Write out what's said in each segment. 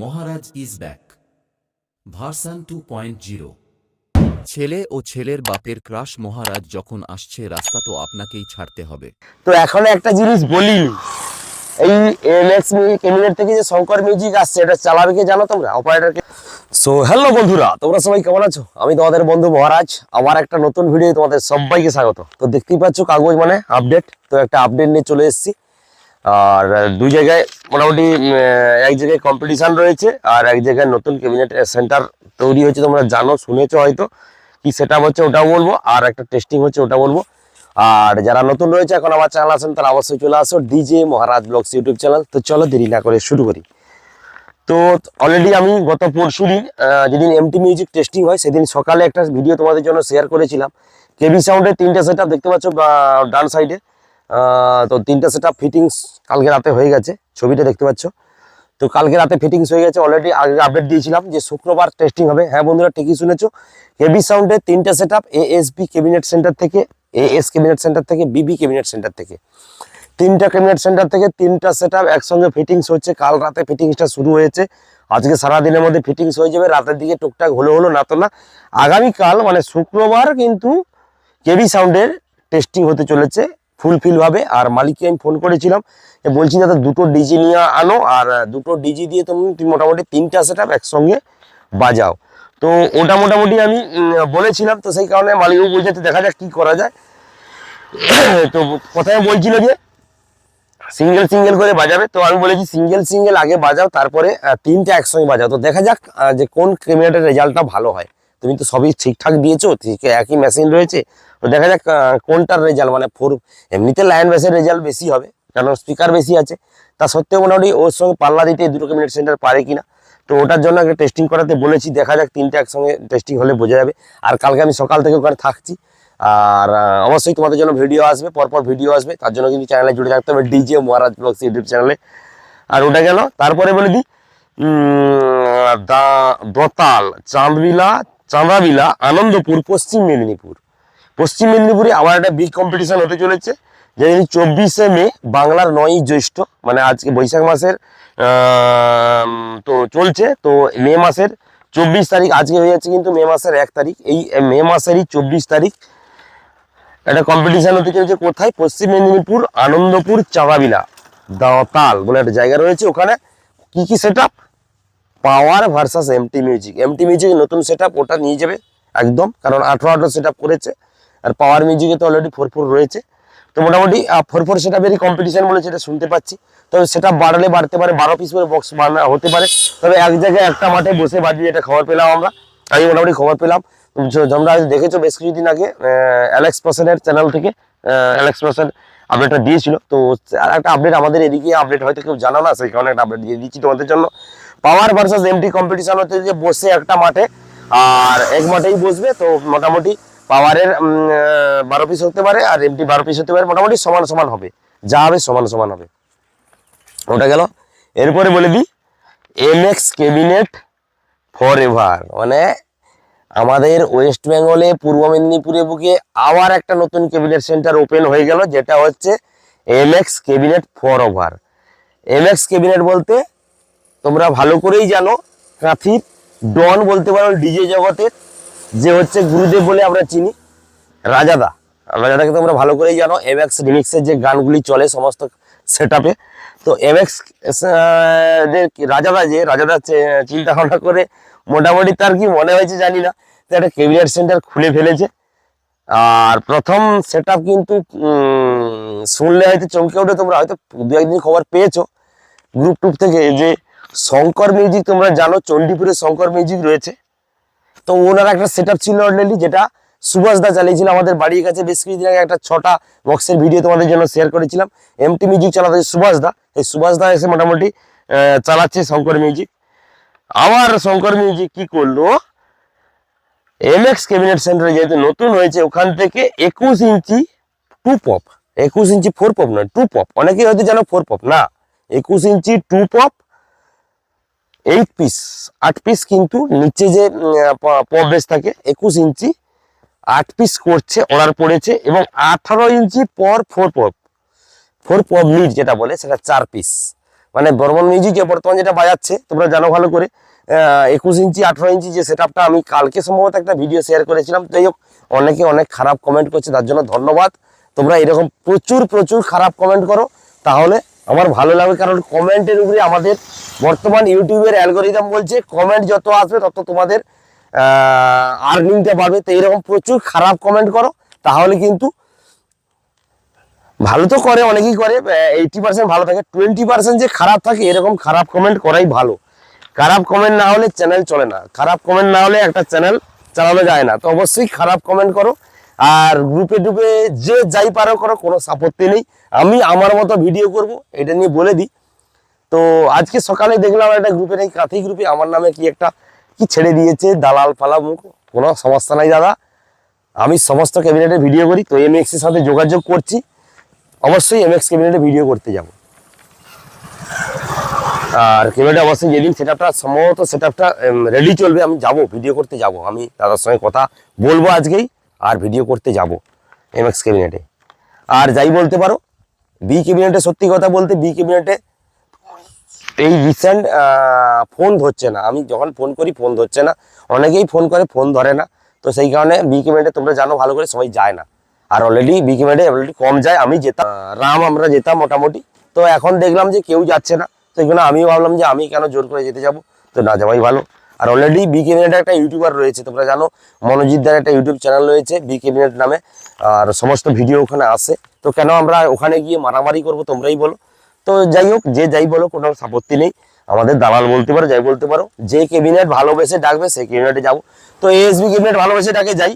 Maharaj is back. Version two point zero. ছেলে ও ছেলের বাপের ক্রাশ মহারাজ যখন আসছে রাস্তা তো আপনাকেই ছাড়তে হবে। তো এখনও একটা জিনিস বলিনি। এই এমএক্স ক্যাবিনেট থেকে যে শঙ্কর মিউজিক আসছে এটা চালাবে কে জানো তোমরা? অপারেটরকে সো হ্যালো বন্ধুরা তোমরা সবাই কেমন আছো? আমি তোমাদের বন্ধু মহারাজ। আমার একটা নতুন ভিডিও তোমাদের সবাইকে স্বাগত। তো দেখতেই পাচ্ছ কাগজ মানে আপডেট তো একটা আপডেট নিয়ে চলে এসেছি। আর দুই জায়গায় মোটামুটি এক জায়গায় কম্পিটিশান রয়েছে আর এক জায়গায় নতুন ক্যাবিনেট সেন্টার তৈরি হয়েছে। তোমরা জানো, শুনেছো হয়তো কি সেটা হচ্ছে ওটাও বলব। আর একটা টেস্টিং হচ্ছে ওটা বলব। আর যারা নতুন রয়েছে, এখন আমার চ্যানেল আছেন, তারা অবশ্যই চলে আসো DJ Maharaj blogs YouTube channel তো চলো দেরি না করে শুরু করি। তো অলরেডি আমি গত পরশু দিন যেদিন এমটি মিউজিক টেস্টিং হয়, সেদিন সকালে একটা ভিডিও তোমাদের জন্য শেয়ার করেছিলাম। কেবি সাউন্ডের তিনটে সেট দেখতে পাচ্ছ ডান সাইডে তো তিনটে সেট ফিটিংস কালকে রাতে হয়ে গেছে, ছবিটা দেখতে পাচ্ছ। তো কালকে রাতে ফিটিংস হয়ে গেছে অলরেডি আগে আপডেট দিয়েছিলাম যে শুক্রবার টেস্টিং হবে। হ্যাঁ বন্ধুরা, ঠিকই শুনেছো। হেভি সাউন্ডের তিনটে set up ASB cabinet centre থেকে এএস ক্যাবিনেট সেন্টার থেকে বিবি ক্যাবিনেট সেন্টার থেকে। তিনটা ক্যাবিনেট সেন্টার থেকে তিনটা সেট আপ একসঙ্গে ফিটিংস হচ্ছে। কাল রাতে ফিটিংসটা শুরু হয়েছে। আজকে সারাদিনের মধ্যে ফিটিংস হয়ে যাবে। রাতের দিকে টুকটাক হলো হলো না তো না। আগামীকাল মানে শুক্রবার কিন্তু কেবি সাউন্ডের টেস্টিং হতে চলেছে। ফুলফিল ভাবে আর মালিককে আমি ফোন করেছিলাম বলছি, দাদা, দুটো ডিজি নিয়ে আনো, আর দুটো ডিজি দিয়ে তুমি মোটামুটি তিনটা সেট একসঙ্গে বাজাও। তো ওটা মোটামুটি আমি বলেছিলাম। তো সেই কারণে মালিকও বলছে দেখা যাক কি করা যায়। তো প্রথমে বলছিল যে, সিঙ্গেল সিঙ্গেল করে বাজাবে। তো আমি বলেছি, সিঙ্গেল সিঙ্গেল আগে বাজাও, তারপরে তিনটে একসঙ্গে বাজাও। তো দেখা যাক যে কোন ক্যামেরাটার রেজাল্টটা ভালো হয়। তুমি তো সবই ঠিকঠাক দিয়েছ একই মেশিন রয়েছে। তো দেখা যাক কোনটার রেজাল্ট মানে ফোর এমনিতে লাইন বেসের রেজাল্ট বেশি হবে, কারণ স্পিকার বেশি আছে। তা সত্ত্বেও মোটামুটি ওর সঙ্গে পাল্লা দিতে দুটো ক্যাবিনেট সেন্টার পারে কিনা তো ওটার জন্য আগে টেস্টিং করাতে বলেছি, দেখা যাক তিনটে একসঙ্গে টেস্টিং হলে বোঝা যাবে। আর কালকে আমি সকাল থেকে ওখানে থাকছি। আর অবশ্যই তোমাদের জন্য ভিডিও আসবে, পরপর ভিডিও আসবে। তার জন্য কিন্তু চ্যানেলে জুড়ে থাকতে হবে ডিজে মহারাজ ব্লগস ইউটিউব চ্যানেলে আর ওটা গেল, তারপরে বলে দিই দা- দোতাল, চাঁদবিলা, চাঁদাবিলা, আনন্দপুর, পশ্চিম মেদিনীপুর। পশ্চিম মেদিনীপুরে আবার একটা বিগ কম্পিটিশন হতে চলেছে, যেদিন চব্বিশে মে বাংলার নয়ই জ্যৈষ্ঠ মানে আজকে বৈশাখ মাসের তো চলছে, তো মে মাসের চব্বিশ তারিখ, আজকে হয়ে যাচ্ছে কিন্তু মে মাসের এক তারিখ, এই মে মাসেরই চব্বিশ তারিখ একটা কম্পিটিশান হতে চলেছে কোথায়? পশ্চিম মেদিনীপুর, আনন্দপুর, চাঁদাবিলা দাঁতাল বলে একটা জায়গা রয়েছে, ওখানে কি কি set power versus MT music MT music নতুন সেট ওটা নিয়ে যাবে একদম, কারণ আঠারো আঠারো সেট করেছে। আর পাওয়ার মিউজিকে তো অলরেডি ফোর ফোর রয়েছে। তো মোটামুটি ফোর ফোর সেট আপেরই কম্পিটিশন বলেছে, এটা শুনতে পাচ্ছি। তবে সেটা বাড়লে বাড়তে পারে, বারো পিস করে বক্স বানা, হতে পারে। তবে এক জায়গায় একটা মাঠে বসে বাজিয়ে এটা খবর পেলাম আমরা। আমি মোটামুটি খবর পেলাম। তোমরা দেখেছ বেশ কিছুদিন আগে অ্যালেক্স পার্সনের চ্যানেল থেকে অ্যালেক্স পার্সন আপডেটটা দিয়েছিল। তো আর একটা আপডেট আমাদের এদিকে আপডেট হয়তো কেউ জানা না, সেই কারণে একটা আপডেট দিয়ে দিচ্ছি তোমাদের জন্য। পাওয়ার ভার্সাস এমটি কম্পিটিশন হচ্ছে যে বসে একটা মাঠে, আর এক মাঠেই বসবে, তো মোটামুটি পাওয়ারের বারো পিস হতে পারে আর এমটি বারো পিস হতে পারে, মোটামুটি সমান সমান হবে। যা হবে সমান সমান হবে। ওটা গেল। এরপরে বলে দিই M X cabinet forever মানে আমাদের ওয়েস্ট বেঙ্গলে পূর্ব মেদিনীপুরে বুকে আবার একটা নতুন ক্যাবিনেট সেন্টার ওপেন হয়ে গেল, যেটা হচ্ছে M X cabinet for over M X cabinet বলতে তোমরা ভালো করেই জানো, কাঁথির ডন বলতে পারো, ডিজে জগতের যে হচ্ছে গুরুদেব বলে আমরা চিনি, রাজাদা। রাজাদাকে তোমরা ভালো করেই জানো এম এক্স রিমিক্সের যে গানগুলি চলে সমস্ত সেট তো এম এক্স যে রাজাদা যে রাজাদা চিন্তা ভাবনা করে মোটামুটি তার কি মনে হয়েছে জানি না, তো একটা ক্যাবিনেট সেন্টার খুলে ফেলেছে। আর প্রথম সেট কিন্তু শুনলে হয়তো চমকে উঠে তোমরা হয়তো দু একদিন খবর পেয়েছ। গ্রুপ টুপ থেকে যে, শঙ্কর মিউজিক তোমরা জানো, চণ্ডীপুরে শঙ্কর মিউজিক রয়েছে। তো ওনার একটা সেট ছিল অলরেডি যেটা সুভাষ দা চালিয়েছিল আমাদের বাড়ির কাছে। বেশ কিছুদিন আগে একটা ছটা বক্সের ভিডিও তোমাদের জন্য শেয়ার করেছিলাম। এমটি মিউজিক চালাতে সুভাষ দা। এই সুভাষ দা এসে মোটামুটি চালাচ্ছে শঙ্কর মিউজিক আবার শঙ্কর মিউজিক কি করল? এম এক্স ক্যাবিনেট সেন্টারে যেহেতু নতুন হয়েছে, ওখান থেকে একুশ ইঞ্চি টু পপ একুশ ইঞ্চি ফোর পপ নয় টু পপ অনেকেই হয়তো জানো ফোর পপ না। একুশ inch two pop eight piece আট পিস কিন্তু নিচে যে পপ বেস থাকে, একুশ ইঞ্চি আট পিস করছে অর্ডার পড়েছে এবং আঠারো ইঞ্চি পর four pop four pop meet যেটা বলে, সেটা চার পিস মানে বর্মন মিউজিক বর্তমান যেটা বাজাচ্ছে, তোমরা জানো ভালো করে একুশ ইঞ্চি, আঠারো ইঞ্চি যে সেট আমি কালকে সম্ভবত একটা ভিডিও শেয়ার করেছিলাম। যাই হোক, অনেকে অনেক খারাপ কমেন্ট করছে, তার জন্য ধন্যবাদ। তোমরা এরকম প্রচুর প্রচুর খারাপ কমেন্ট করো, তাহলে আমার ভালো লাগবে কারণ কমেন্টের উপরে আমাদের বর্তমান ইউটিউবের অ্যালগোরিদম বলছে কমেন্ট যত আসবে তত তোমাদের আর্নিংটা বাড়বে। তো এরকম প্রচুর খারাপ কমেন্ট করো, তাহলে কিন্তু ভালো তো করে, অনেকেই করে এইটি পার্সেন্ট ভালো থাকে। টোয়েন্টি পার্সেন্ট যে খারাপ থাকে, এরকম খারাপ কমেন্ট করাই ভালো। খারাপ কমেন্ট না হলে চ্যানেল চলে না। খারাপ কমেন্ট না হলে একটা চ্যানেল চালানো যায় না। তো অবশ্যই খারাপ কমেন্ট করো। আর গ্রুপে টুপে যে যাই পারো করো, কোনো সাপত্তি নেই। আমি আমার মতো ভিডিও করব, এটা নিয়ে বলে দিই। তো আজকে সকালে দেখলাম একটা গ্রুপে নাকি কাঁথি গ্রুপে আমার নামে কি একটা, কি ছেড়ে দিয়েছে, দালাল ফালা মুখ। কোনো সমস্যা নাই দাদা। আমি সমস্ত ক্যাবিনেটে ভিডিও করি, তো এমএক্স এর সাথে যোগাযোগ করছি। অবশ্যই এমএক্স ক্যাবিনেটে ভিডিও করতে যাব। আর ক্যাবিনেটে অবশ্যই যেদিন সেটআপটা সম্ভবত সেটআপটা রেডি চলবে, আমি যাব ভিডিও করতে যাব। আমি দাদার সঙ্গে কথা বলব আজকেই। আর ভিডিও করতে যাব এমএক্স ক্যাবিনেটে আর যাই বলতে পারো বি ক্যাবিনেটে সত্যি কথা বলতে বি ক্যাবিনেটে এই রিসেন্ট ফোন ধরছে না। আমি যখন ফোন করি ফোন ধরছে না। অনেকেই ফোন করে ফোন ধরে না। তো সেই কারণে বি ক্যাবিনেটে তোমরা জানো, ভালো করে সবাই যায় না। আর অলরেডি বি ক্যাবিনেটে অলরেডি কম যায়। আমি যেতাম রাম আমরা যেতাম মোটামুটি। তো এখন দেখলাম যে কেউ যাচ্ছে না। সেই জন্য আমিও ভাবলাম যে আমি কেন জোর করে যেতে যাব? তো না যাওয়াই ভালো। আর অলরেডি বি ক্যাবিনেটে একটা ইউটিউবার রয়েছে, তোমরা জানো, মনোজিৎ দার একটা ইউটিউব চ্যানেল রয়েছে বি ক্যাবিনেট নামে, আর সমস্ত ভিডিও ওখানে আসে তো কেন আমরা ওখানে গিয়ে মারামারি করব তোমরাই বলো। তো যাই হোক, যে যাই বলো, কোনো আপত্তি নেই। আমাদের দালাল বলতে পারো, যাই বলতে পারো, যে ক্যাবিনেট ভালোবেসে ডাকবে সেই ক্যাবিনেটে যাব। তো এসবি ক্যাবিনেট ভালোবেসে ডাকে যাই।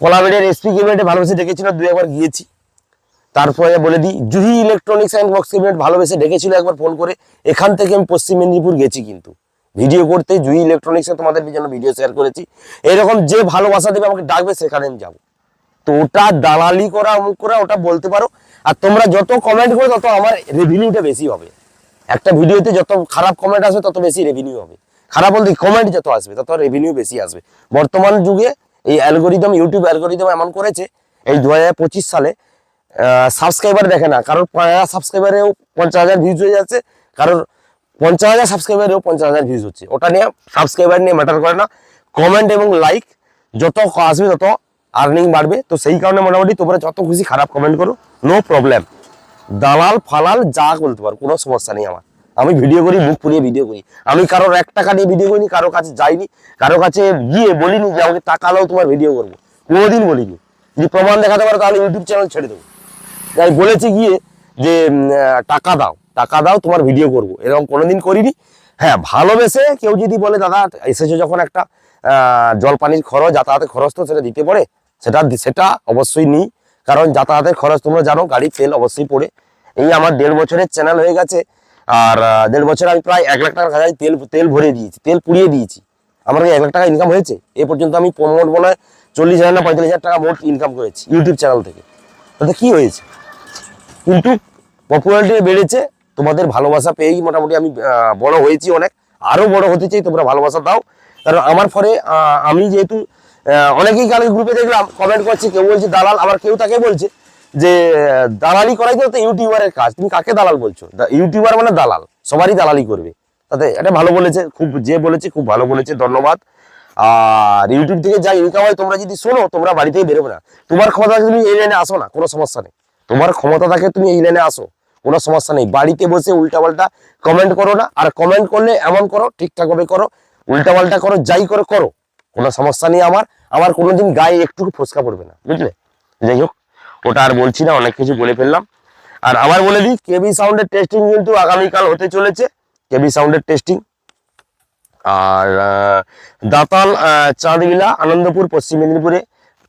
কলাবেডের এসপি ক্যাবিনেটে ভালোবেসে ডেকেছিল দু একবার গিয়েছি। তারপরে বলে দিই, Juhi electronics and box cabinet ভালোবেসে ডেকেছিল, একবার ফোন করে। এখান থেকে আমি পশ্চিম মেদিনীপুর গেছি কিন্তু। ভিডিও করতে জুহি ইলেকট্রনিক্সে তোমাদের জন্য ভিডিও শেয়ার করেছি। এরকম যে ভালোবাসা দেবে আমাকে ডাকবে, সেখানে আমি যাব। তো ওটা দালালি করা, অমুক করা, ওটা বলতে পারো। আর তোমরা যত কমেন্ট করো তত আমার রেভিনিউটা বেশি হবে। একটা ভিডিওতে যত খারাপ কমেন্ট আসবে, তত বেশি রেভিনিউ হবে। খারাপ বলতে কমেন্ট যত আসবে, তত রেভিনিউ বেশি আসবে। বর্তমান যুগে এই অ্যালগোরিদম ইউটিউব অ্যালগোরিদম এমন করেছে, এই দু হাজার পঁচিশ সালে সাবস্ক্রাইবার দেখে না। কারোর সাবস্ক্রাইবারেও পঞ্চাশ হাজার ভিউজ হয়ে যাচ্ছে, কারোর পঞ্চাশ হাজার সাবস্ক্রাইবারেও পঞ্চাশ হাজার ভিউজ হচ্ছে। ওটা নিয়ে সাবস্ক্রাইবার নিয়ে ম্যাটার করে না। কমেন্ট এবং লাইক যত আসবে তত আর্নিং বাড়বে। তো সেই কারণে মোটামুটি তোমরা যত খুশি খারাপ কমেন্ট করো নো প্রবলেম দালাল ফালাল যা বলতে পারো, কোনো সমস্যা নেই আমার। আমি ভিডিও করি, মুখ পুড়িয়ে ভিডিও করি। আমি কারোর এক টাকা নিয়ে ভিডিও করিনি কারও কাছে যাইনি কারও কাছে গিয়ে বলিনি যে আমাকে টাকা দাও, তোমার ভিডিও করব। কোনোদিন বলিনি। যদি প্রমাণ দেখাতে পারো, তাহলে ইউটিউব চ্যানেল ছেড়ে দেবো। তাই বলেছি গিয়ে যে টাকা দাও। টাকা দাও, তোমার ভিডিও করব। এরকম কোনোদিন করিনি। হ্যাঁ ভালোবেসে কেউ যদি বলে, দাদা, এসেছ যখন একটা জল পানির খরচ, যাতায়াতের খরচ তো সেটা দিতে পড়ে সেটা সেটা অবশ্যই নিই। কারণ যাতায়াতের খরচ তোমরা জানো, গাড়ির তেল অবশ্যই পড়ে। এই আমার দেড় বছরের চ্যানেল হয়ে গেছে। আর দেড় বছর আমি প্রায় এক লাখ টাকার কাছাকাছি তেল তেল ভরে দিয়েছি, তেল পুড়িয়ে দিয়েছি। আমার এক লাখ টাকা ইনকাম হয়েছে। এ পর্যন্ত আমি মোট মনে হয় চল্লিশ হাজার না পঁয়তাল্লিশ হাজার টাকা মোট ইনকাম করেছি ইউটিউব চ্যানেল থেকে। তাতে কি হয়েছে? কিন্তু পপুলারিটি বেড়েছে। তোমাদের ভালোবাসা পেয়েই মোটামুটি আমি বড় হয়েছি অনেক, আরও বড় হতে চাই, তোমরা ভালোবাসা দাও। কারণ আমার ফলে আমি যেহেতু অনেকেই কালকে গ্রুপে দেখলাম কমেন্ট করছে, কেউ বলছে দালাল, আবার কেউ তাকে বলছে যে দালালি করাই তো ইউটিউবারের কাজ। তুমি কাকে দালাল বলছো? ইউটিউবার মানে দালাল, সবারই দালালি করবে। তাতে এটা ভালো বলেছে, খুব যে বলেছে, খুব ভালো বলেছে, ধন্যবাদ। আর ইউটিউব থেকে যা ইনকাম হয়, তোমরা যদি শোনো, তোমরা বাড়ি থেকে বেরোবে না। তোমার ক্ষমতা তুমি এই লাইনে আসো না, কোনো সমস্যা নেই। তোমার ক্ষমতা থাকে, তুমি এই লাইনে আসো। কোনো সমস্যা নেই। বাড়িতে বসে উল্টাপাল্টা কমেন্ট করো না, আর কমেন্ট করলে এমন করো ঠিকঠাকভাবে করো, উল্টাপাল্টা করো, যাই করো করো। কোনো সমস্যা নেই আমার। আমার কোনোদিন গায়ে একটু ফোসকা পড়বে না, বুঝলে? যাই হোক, ওটা আর বলছি না, অনেক কিছু বলে ফেললাম। আর আবার বলে দিই কেবি সাউন্ডের টেস্টিং কিন্তু আগামীকাল হতে চলেছে। কেবি সাউন্ডের টেস্টিং আর দাতাল চাঁদবিলা আনন্দপুর, পশ্চিম মেদিনীপুরে।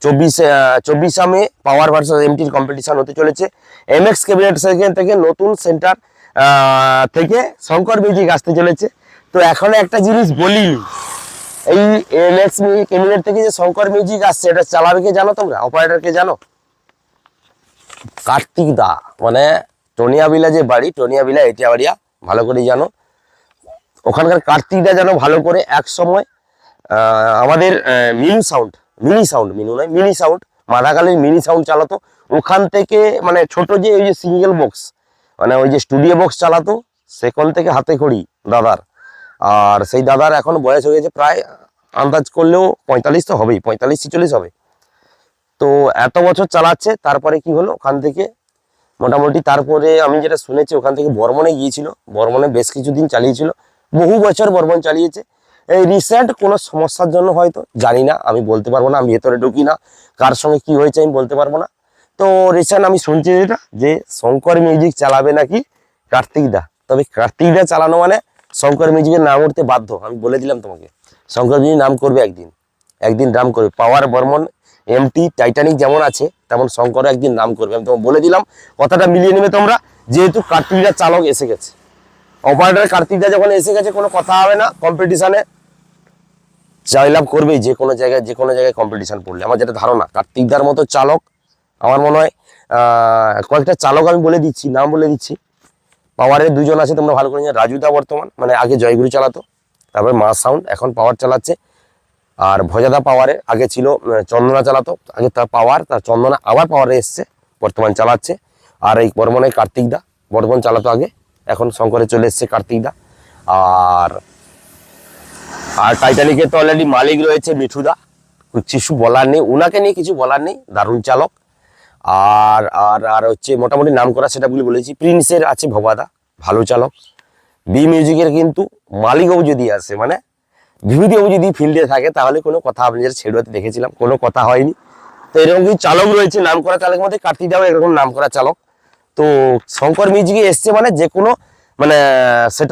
চব্বিশ চব্বিশা মে পাওয়ার ভার্সাস এমটির কম্পিটিশন হতে চলেছে। এমএক্স ক্যাবিনেট সেখান থেকে নতুন সেন্টার থেকে শঙ্কর মিউজিক আসতে চলেছে। তো এখন একটা জিনিস বলি এই এমএক্স ক্যাবিনেট থেকে যে শঙ্কর মিউজিক আসছে, এটা চালাবে কে জানো তোমরা? অপারেটরকে জানো? কার্তিক দা মানে টনিয়াবিলা যে বাড়ি টনিয়াবিলা এটিয়াবাড়িয়া, ভালো করে জানো। ওখানকার কার্তিকটা যেন ভালো করে এক সময় আমাদের mini sound mini sound Minu নয়, মিনি সাউন্ড মাদাকালীর মিনি সাউন্ড চালাতো। ওখান থেকে মানে ছোট যে ওই যে সিঙ্গেল বক্স মানে ওই যে স্টুডিও বক্স চালাতো, সেখান থেকে হাতে খড়ি, দাদার। আর সেই দাদার এখন বয়স হয়ে গেছে প্রায়, আন্দাজ করলেও পঁয়তাল্লিশ তো হবেই, পঁয়তাল্লিশ, ছিচল্লিশ হবে। তো এত বছর চালাচ্ছে, তারপরে কি হলো? ওখান থেকে মোটামুটি তারপরে আমি যেটা শুনেছি, ওখান থেকে বর্মনে গিয়েছিল। বর্মনে বেশ কিছুদিন চালিয়েছিল। বহু বছর বর্মন চালিয়েছে। এই রিসেন্ট কোনো সমস্যার জন্য হয়তো, জানি না, আমি বলতে পারব না, আমি ভেতরে ঢুকি না। কার সঙ্গে কি হয়েছে আমি বলতে পারব না। তো রিসেন্ট আমি শুনছি যেটা, যে শঙ্কর মিউজিক চালাবে নাকি কার্তিক দা। তবে কার্তিক দা চালানো মানে শঙ্কর মিউজিকের নাম উঠতে বাধ্য। আমি বলে দিলাম তোমাকে। শঙ্কর মিউজিক নাম করবে একদিন। একদিন নাম করবে। পাওয়ার বর্মন এমটি টাইটানিক যেমন আছে, তেমন শঙ্কর একদিন নাম করবে। আমি তোমাকে বলে দিলাম, কথাটা মিলিয়ে নেবে তোমরা। যেহেতু কার্তিকদা চালক এসে গেছে। অপারেটর কার্তিকদা যখন এসে গেছে, কোনো কথা হবে না কম্পিটিশনে জয়লাভ করবেই, যে কোনো জায়গায়, যে কোনো জায়গায় কম্পিটিশান পড়লে। আমার যেটা ধারণা কার্তিকদার মতো চালক আমার মনে হয় কয়েকটা চালক আমি বলে দিচ্ছি, নাম বলে দিচ্ছি। পাওয়ারের দুজন আছে, তোমরা ভালো করে রাজুদা বর্তমান মানে আগে জয়গুরু চালাতো, তারপরে মা সাউন্ড, এখন পাওয়ার চালাচ্ছে। আর ভজাদা পাওয়ারে আগে ছিল চন্দনা চালাতো, আগে তার পাওয়ার, তার চন্দনা আবার পাওয়ারে এসছে, বর্তমান চালাচ্ছে। আর এই বর্মনে কার্তিকদা বর্তমান চালাতো আগে, এখন শঙ্করে চলে এসছে কার্তিকদা আর আর টাইটানিকের তো অলরেডি মালিক রয়েছে মিঠুদা কিছু বলার নেই ওনাকে নিয়ে কিছু বলার নেই, দারুণ চালক। আর আর আর হচ্ছে মোটামুটি নাম করা সেটা বলে বলেছি। প্রিন্সের আছে ভবাদা, ভালো চালক। বি মিউজিকের কিন্তু মালিকও যদি আসে মানে বিভূতিবাবু যদি ফিল্ডে থাকে, তাহলে কোনো কথা আপনি যেটা ছেড়ুয়াতে দেখেছিলাম, কোনো কথা হয়নি। তো এরকম কিছু চালক রয়েছে নাম করা চালকের মধ্যে কার্তিক দাও এরকম নাম করা চালক। তো শঙ্কর মিউজিকে এসছে মানে যে কোনো মানে সেট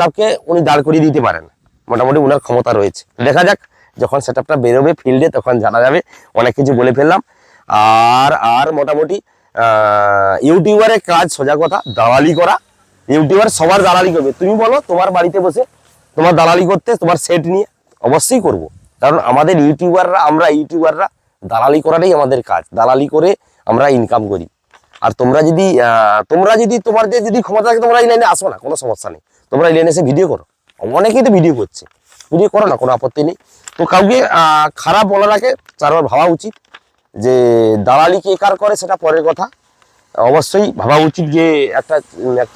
উনি দাঁড় করিয়ে দিতে পারেন। মোটামুটি উনার ক্ষমতা রয়েছে। দেখা যাক, যখন সেট আপটা বেরোবে ফিল্ডে তখন জানা যাবে। অনেক কিছু বলে ফেললাম। আর আর মোটামুটি ইউটিউবারের কাজ সোজা কথা, দালালি করা। ইউটিউবার সবার দালালি করবে। তুমি বলো, তোমার বাড়িতে বসে তোমার দালালি করতে, তোমার সেট নিয়ে অবশ্যই করব। কারণ আমাদের ইউটিউবাররা, আমরা ইউটিউবাররা দালালি করাটাই আমাদের কাজ। দালালি করে আমরা ইনকাম করি। আর তোমরা যদি তোমরা যদি তোমাদের যদি ক্ষমতা থাকে, তোমরা এই লাইনে আসো না, কোনো সমস্যা নেই। তোমরা এই লাইনে এসে ভিডিও করো। অনেকেই তো ভিডিও করছে। ভিডিও করো না, কোনো আপত্তি নেই। তো কাউকে খারাপ বলার আগে চারবার ভাবা উচিত। যে দালালি কে কার করে সেটা পরের কথা। অবশ্যই ভাবা উচিত যে একটা,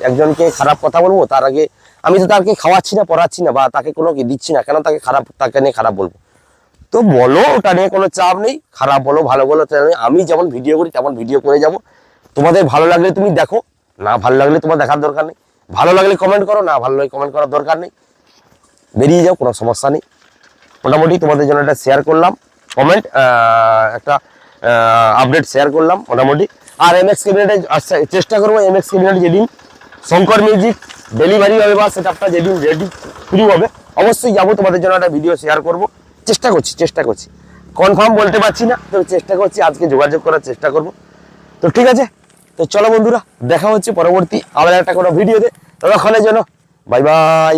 একজনকে খারাপ কথা বলব, তার আগে আমি তো তাকে খাওয়াচ্ছি না, পড়াচ্ছি না বা তাকে কোনো দিচ্ছি না, কেন তাকে খারাপ, তাকে নিয়ে খারাপ বলব? তো বলো, ওটা নিয়ে কোনো চাপ নেই, খারাপ বলো, ভালো বলো আমি যেমন ভিডিও করি, তেমন ভিডিও করে যাব। তোমাদের ভালো লাগলে তুমি দেখো, না ভালো লাগলে তোমার দেখার দরকার নেই। ভালো লাগলে কমেন্ট করো, না ভালো লাগলে কমেন্ট করার দরকার নেই। বেরিয়ে যাও, কোনো সমস্যা নেই। মোটামুটি তোমাদের জন্য একটা শেয়ার করলাম। কমেন্ট একটা আপডেট শেয়ার করলাম মোটামুটি। আর এম এক্স ক্যাবিনেটে চেষ্টা করব এম এক্স ক্যাবিনেট যেদিন শঙ্কর মিউজিক ডেলিভারি হবে বা সেটআপটা যেদিন রেডি শুরু হবে, অবশ্যই যাব, তোমাদের জন্য একটা ভিডিও শেয়ার করব। চেষ্টা করছি চেষ্টা করছি। কনফার্ম বলতে পারছি না তো চেষ্টা করছি, আজকে যোগাযোগ করার চেষ্টা করব। তো ঠিক আছে, তো চলো বন্ধুরা, দেখা হচ্ছে পরবর্তী আবার একটা কোনো ভিডিওতে ততক্ষণের জন্য বাই বাই